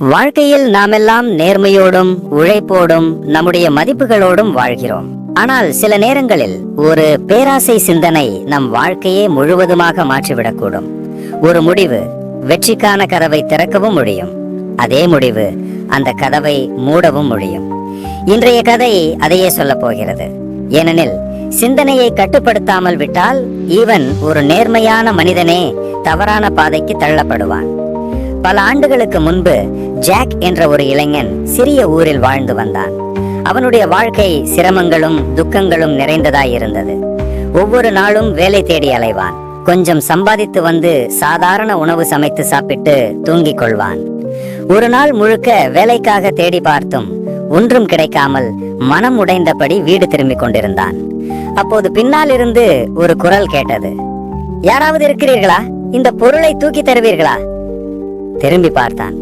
வாழ்க்கையில் நாமெல்லாம் நேர்மையோடும் உழைப்போடும் நம்முடைய மதிப்புகளோடும் வாழ்கிறோம். ஆனால் சில நேரங்களில் ஒரு பேராசை சிந்தனை நம் வாழ்க்கையே முழுவதுமாக மாற்றிவிடக்கூடும். ஒரு முடிவு வெற்றிக்கான கதவை திறக்கவும் முடியும். அதே முடிவு அந்த கதவை மூடவும் முடியும். இன்றைய கதை அதையே சொல்லப் போகிறது. ஏனெனில் சிந்தனையை கட்டுப்படுத்தாமல் விட்டால் இவன் ஒரு நேர்மையான மனிதனே தவறான பாதைக்கு தள்ளப்படுவான். பல ஆண்டுகளுக்கு முன்பு ஜாக் என்ற ஒரு இளைஞன் சிறிய ஊரில் வாழ்ந்து வந்தான். அவனுடைய வாழ்க்கை சிரமங்களும் துக்கங்களும் நிறைந்ததாய் இருந்தது. ஒவ்வொரு நாளும் வேலை தேடி அலைவான். கொஞ்சம் சம்பாதித்து வந்து சாதாரண உணவு சமைத்து சாப்பிட்டு தூங்கிக் கொள்வான். ஒரு நாள் முழுக்க வேலைக்காக தேடி பார்த்தும் ஒன்றும் கிடைக்காமல் மனம் உடைந்தபடி வீடு திரும்பிக் கொண்டிருந்தான். அப்போது பின்னால் இருந்து ஒரு குரல் கேட்டது. யாராவது இருக்கிறீர்களா? இந்த பொருளை தூக்கி தருவீர்களா? திரும்பி பார்த்தான்.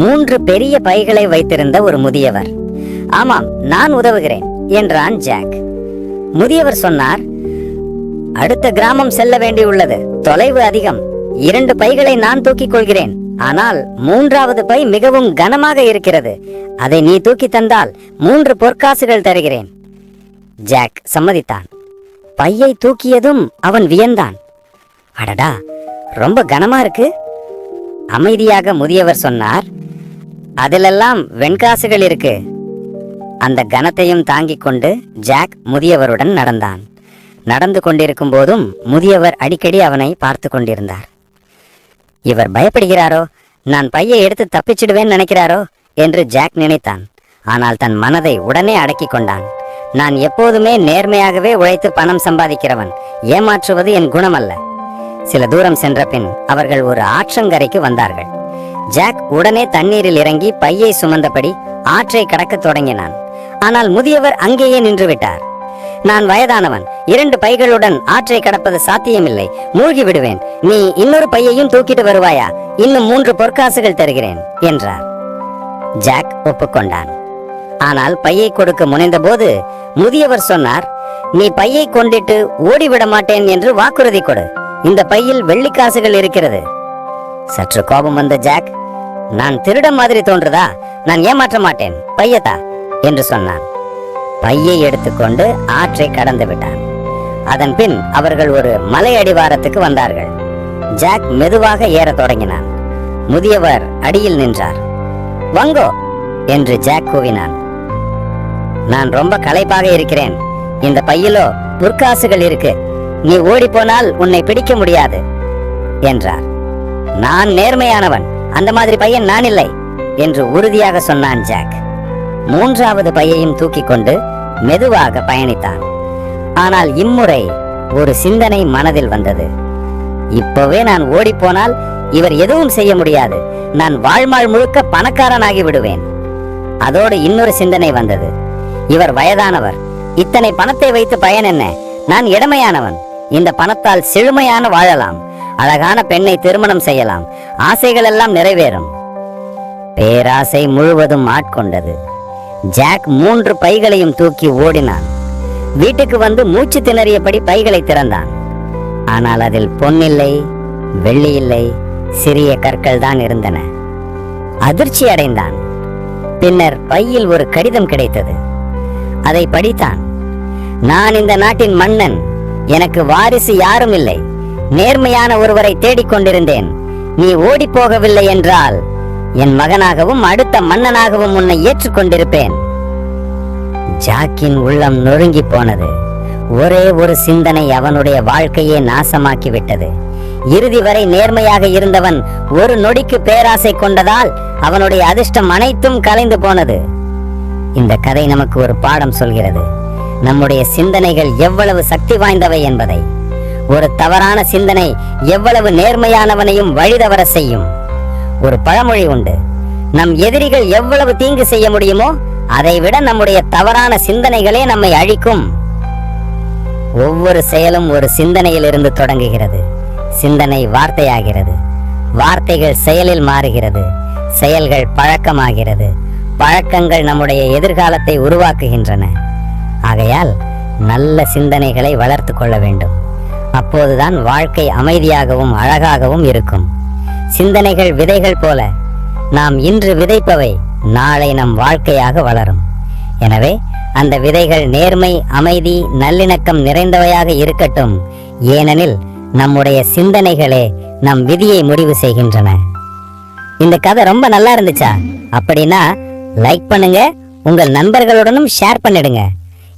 மூன்று பெரிய பைகளை வைத்திருந்த ஒரு முதியவர். ஆமாம் நான் உதவுகிறேன் என்றான் ஜாக். முதியவர் சொன்னார் அடுத்த கிராமம் செல்ல வேண்டியுள்ளது தொலைவு அதிகம் இரண்டு பைகளை நான் தூக்கிக் கொள்கிறேன் ஆனால் மூன்றாவது பை மிகவும் கனமாக இருக்கிறது அதை நீ தூக்கி தந்தால் மூன்று பொற்காசுகள் தருகிறேன் ஜாக் சம்மதித்தான். பையை தூக்கியதும் அவன் வியந்தான். அடடா ரொம்ப கனமா இருக்கு அமைதியாக முதியவர் சொன்னார் அதிலெல்லாம் வெண்காசுகள் இருக்கு. அந்த கனத்தையும் தாங்கிக் கொண்டு ஜாக் முதியவருடன் நடந்தான். நடந்து கொண்டிருக்கும் போதும் முதியவர் அடிக்கடி அவனை பார்த்து கொண்டிருந்தார். இவர் பயப்படுகிறாரோ? நான் பையை எடுத்து தப்பிச்சிடுவேன் நினைக்கிறாரோ? என்று ஜாக் நினைத்தான். ஆனால் தன் மனதை உடனே அடக்கி கொண்டான். நான் எப்போதுமே நேர்மையாகவே உழைத்து பணம் சம்பாதிக்கிறவன். ஏமாற்றுவது என் குணமல்ல. சில தூரம் சென்ற பின் அவர்கள் ஒரு ஆற்றங்கரைக்கு வந்தார்கள். ஜாக் உடனே தண்ணீரில் இறங்கி பையை சுமந்தபடி ஆற்றை கடக்க தொடங்கினான். ஆனால் முதியவர் அங்கேயே நின்றுவிட்டார். நான் வயதானவன். இரண்டு பைகளுடன் ஆற்றை கடப்பது சாத்தியமில்லை. மூழ்கி விடுவேன். நீ இன்னொரு பையையும் தூக்கிட்டு வருவாயா? இன்னும் மூன்று பொற்காசுகள் தருகிறேன் என்றார். ஜாக் ஒப்புக்கொண்டான். ஆனால் பையை கொடுக்க முனைந்தபோது முதியவர் சொன்னார் நீ பையை கொண்டிட்டு ஓடிவிட மாட்டேன் என்று வாக்குறுதி கொடு. இந்த பையில் வெள்ளிக்காசுகள் இருக்கிறது. சற்று கோபம் வந்த ஜாக் நான் திருட மாதிரி தோன்றுதா? நான் ஏமாற்ற மாட்டேன் பையதா என்று சொன்னான். பையை எடுத்துக்கொண்டு ஆற்றை கடந்து விட்டான். அதன் பின் அவர்கள் ஒரு மலை அடிவாரத்துக்கு வந்தார்கள். ஜாக் மெதுவாக ஏற தொடங்கினான். முதியவர் அடியில் நின்றார். வங்கோ என்று ஜாக் கூவினான். நான் ரொம்ப களைப்பாக இருக்கிறேன். இந்த பையிலோ பொற்காசுகள் இருக்கு. நீ ஓடி போனால் உன்னை பிடிக்க முடியாது என்றார். நான் நேர்மையானவன் அந்த மாதிரி பையன் நான் இல்லை என்று உறுதியாக சொன்னான் ஜாக். மூன்றாவது பையையும் தூக்கி கொண்டு மெதுவாக பயணித்தான். ஆனால் இம்முறை ஒரு சிந்தனை மனதில் வந்தது. இப்போவே நான் ஓடிப்போனால் இவர் எதுவும் செய்ய முடியாது நான் வாழ்நாள் முழுக்க பணக்காரனாகி விடுவேன். அதோடு இன்னொரு சிந்தனை வந்தது. இவர் வயதானவர். இத்தனை பணத்தை வைத்து பயன் என்ன? நான் இடமையானவன் இந்த பணத்தால் செழுமையான வாழலாம். அழகான பெண்ணை திருமணம் செய்யலாம். ஆசைகள் எல்லாம் நிறைவேறும். பேராசை முழுவதும் ஆட்கொண்டது. ஜாக் மூன்று பைகளையும் தூக்கி ஓடினான். வீட்டுக்கு வந்து மூச்சு திணறியபடி பைகளை திறந்தான். ஆனால் அதில் பொன்னில்லை வெள்ளி இல்லை சிறிய கற்கள் தான் இருந்தன. அதிர்ச்சி அடைந்தான். பின்னர் பையில் ஒரு கடிதம் கிடைத்தது. அதை படித்தான். நான் இந்த நாட்டின் மன்னன். எனக்கு வாரிசு யாரும் இல்லை. நேர்மையான ஒருவரை தேடிக் கொண்டிருந்தேன் நீ ஓடி போகவில்லை என்றால் என் மகனாகவும் அடுத்த மன்னனாகவும் உன்னை ஏற்றுக்கொண்டிருப்பேன். ஜாக்கின் உள்ளம் நொறுங்கி போனது. ஒரே ஒரு சிந்தனை அவனுடைய வாழ்க்கையே நாசமாக்கி விட்டது இறுதி வரை நேர்மையாக இருந்தவன் ஒரு நொடிக்கு பேராசை கொண்டதால் அவனுடைய அதிர்ஷ்டம் அனைத்தும் கலைந்து போனது. இந்த கதை நமக்கு ஒரு பாடம் சொல்கிறது. நம்முடைய சிந்தனைகள் எவ்வளவு சக்தி வாய்ந்தவை என்பதை. ஒரு தவறான சிந்தனை எவ்வளவு நேர்மையானவனையும் வழிதவர செய்யும். ஒரு பழமொழி உண்டு. நம் எதிரிகள் எவ்வளவு தீங்கு செய்ய முடியுமோ அதைவிட நம்முடைய தவறான சிந்தனைகளே நம்மை அழிக்கும். ஒவ்வொரு செயலும் ஒரு சிந்தனையிலிருந்து தொடங்குகிறது. சிந்தனை வார்த்தையாகிறது. வார்த்தைகள் செயலில் மாறுகிறது. செயல்கள் பழக்கமாகிறது. பழக்கங்கள் நம்முடைய எதிர்காலத்தை உருவாக்குகின்றன. ஆகையால் நல்ல சிந்தனைகளை வளர்த்து கொள்ள வேண்டும். அப்போதுதான் வாழ்க்கை அமைதியாகவும் அழகாகவும் இருக்கும். சிந்தனைகள் விதைகள் போல நாம் இன்று விதைப்பவை நாளை நம் வாழ்க்கையாக வளரும். எனவே அந்த விதைகள் நேர்மை அமைதி நல்லிணக்கம் நிறைந்தவையாக இருக்கட்டும். ஏனெனில் நம்முடைய சிந்தனைகளே நம் விதியை முடிவு செய்கின்றன. இந்த கதை ரொம்ப நல்லா இருந்துச்சா? அப்படின்னா லைக் பண்ணுங்க உங்கள் நண்பர்களுடனும் ஷேர் பண்ணிடுங்க.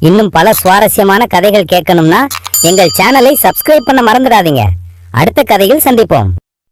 இன்னும் பல சுவாரஸ்யமான கதைகள் கேட்கணும்னா எங்கள் சேனலை சப்ஸ்கிரைப் பண்ண மறந்துடாதீங்க. அடுத்த கதையில் சந்திப்போம்.